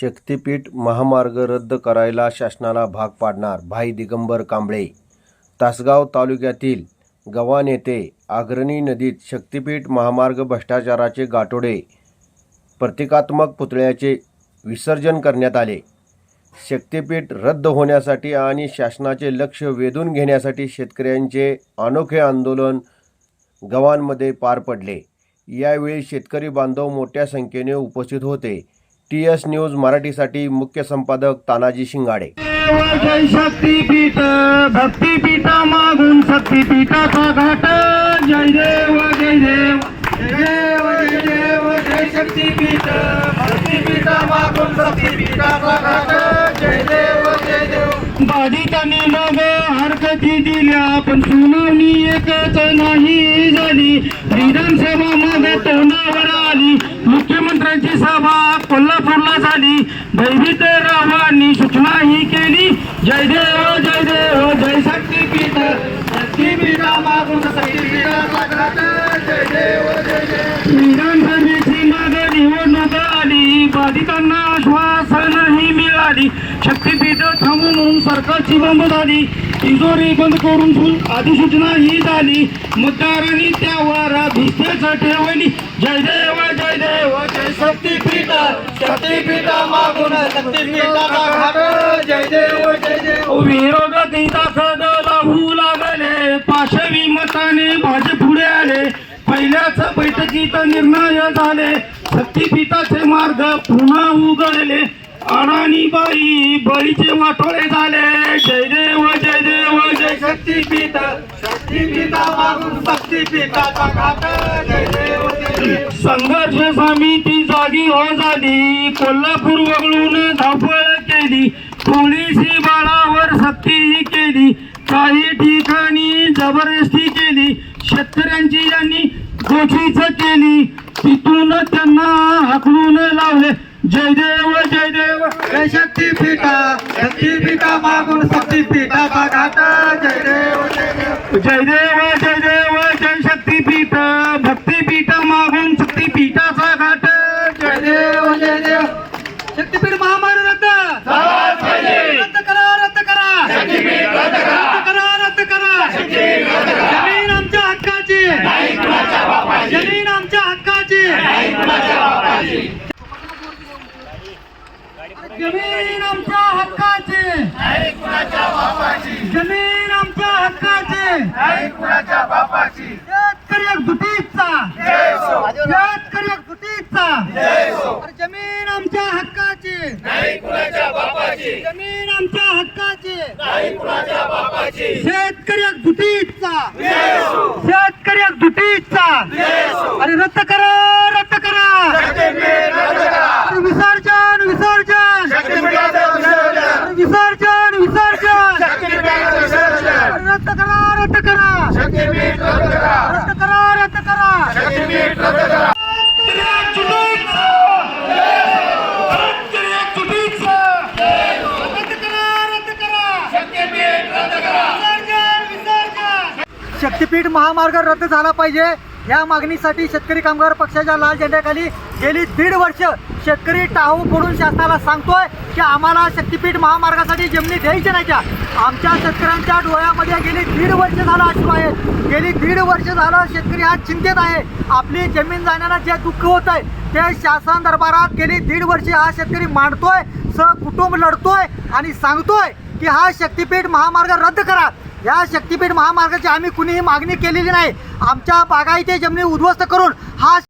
शक्तीपीठ महामार्ग रद्द करायला शासनाला भाग पाडणार भाई दिगंबर कांबळे. तासगाव तालुक्यातील गव्हाण येथे आग्रणी नदीत शक्तीपीठ महामार्ग भ्रष्टाचाराचे गाठोडे प्रतिकात्मक पुतळ्याचे विसर्जन करण्यात आले. शक्तीपीठ रद्द होण्यासाठी आणि शासनाचे लक्ष वेधून घेण्यासाठी शेतकऱ्यांचे अनोखे आंदोलन गव्हाणमध्ये पार पडले. यावेळी शेतकरी बांधव मोठ्या संख्येने उपस्थित होते. टी एस न्यूज मराठीसाठी मुख्य संपादक तानाजी शिंगाडे. शक्तीपीठ मागून शक्तीपीठाचा घाट. जय देव जय देव देव जय देव जय शक्तीपीठ मागून शक्तीपीठाचा घाट. जय देव जय देव. बाधितांनी मग हरकती दिल्या पण सुनावणी एकच नाही झाली. विधानसभा मागे तोंडावर आली. मुख्यमंत्र्यांची सभा कोल्हापूरला झाली. भयभीत रावांनी सूचनाही केली. जय देव जय हो, देव हो, जय शक्तीपीठ. शक्तीपीठा मागून जय देव जय हो, देव विधानसभेची मागे निवडणूक आली. बाधितांना आश्वासनही मिळाली. शक्तीपीठ थांबून सरकारची बंद झाली. तिजोरी बंद करून अधिसूचना ही झाली. मतदारांनी त्यावर भिस्तेच ठेवली जय देव जय देव जय शक्तीपीठ शक्तीपीठ मागून शक्तीपीठाचा घाट जय देव जय देव. विरोधक दाखल लावू लागले. पाशवी मताने भाजप पुढे आले. पहिल्याच बैठकीत निर्णय झाले. शक्तीपीठाचे मार्ग पुन्हा उघडले. अडाणी बाई बळीचे वाटोळे झाले. जय देव जय देव जय शक्तीपीठ. शक्तीपीठा मागून शक्तीपीठाचा घाट. जय देव संघर्ष समिती जागी हो झाली कोल्हापूर वगळून धावपळ केली. पोलिसी बाळावर सक्तीही केली. काही ठिकाणी जबरदस्ती केली. शेतकऱ्यांची यांनी गोष्टीच केली. तिथून त्यांना हाकलून लावले. जय देव जय देव. जय शक्तीपीठा शक्तीपीठा मागून देव जय देव जय देव. जय देव जय शक्तीपीठ भक्तीपीठ मागून शक्तीपीठाचा घाट जय देव जय देव शक्तीपीठ महामार्ग रद्द रद्द करा रद्द करा रद्द करा रद्द करा जमीन आमच्या हक्काची जमीन आमच्या हक्काची जमीन आमच्या हक्काची. जमीन आमच्या हक्काची. शेतकरी एकजुटीचा शेतकरी एकजुटीचा अरे जमीन आमच्या हक्काची. जमीन आमच्या हक्काची. शेतकरी एकजुटीचा शेतकरी एकजुटीचा अरे रद्द करा अरे विसर्जन विसर्जन अरे विसर्जन विसर्जन! रद्द करा रद्द करा! रद्द करा! रद्द करा! शक्तीपीठ महामार्ग रद्द झाला पाहिजे. या मागणीसाठी शेतकरी कामगार पक्षाच्या लाल झेंड्याखाली गेली दीड वर्ष. शेतकरी टाहू पडून शासनाला सांगतोय की आम्हाला शक्तीपीठ महामार्गासाठी जमिनी द्यायची नाही त्या. आमच्या शेतकऱ्यांच्या डोळ्यामध्ये गेली दीड वर्ष झालं अश्रू आहेत गेली दीड वर्ष झालं शेतकरी हा चिंतेत आहे. आपली जमीन जाण्याला जे दुःख होत आहे ते शासन दरबारात गेली दीड वर्ष हा शेतकरी मांडतोय स कुटुंब लढतोय आणि सांगतोय की हा शक्तीपीठ महामार्ग रद्द करा. या शक्तीपीठ महामार्गाची आम्ही कुणीही मागणी केलेली नाही. आमच्या बागायती जमिनी उद्ध्वस्त करून हा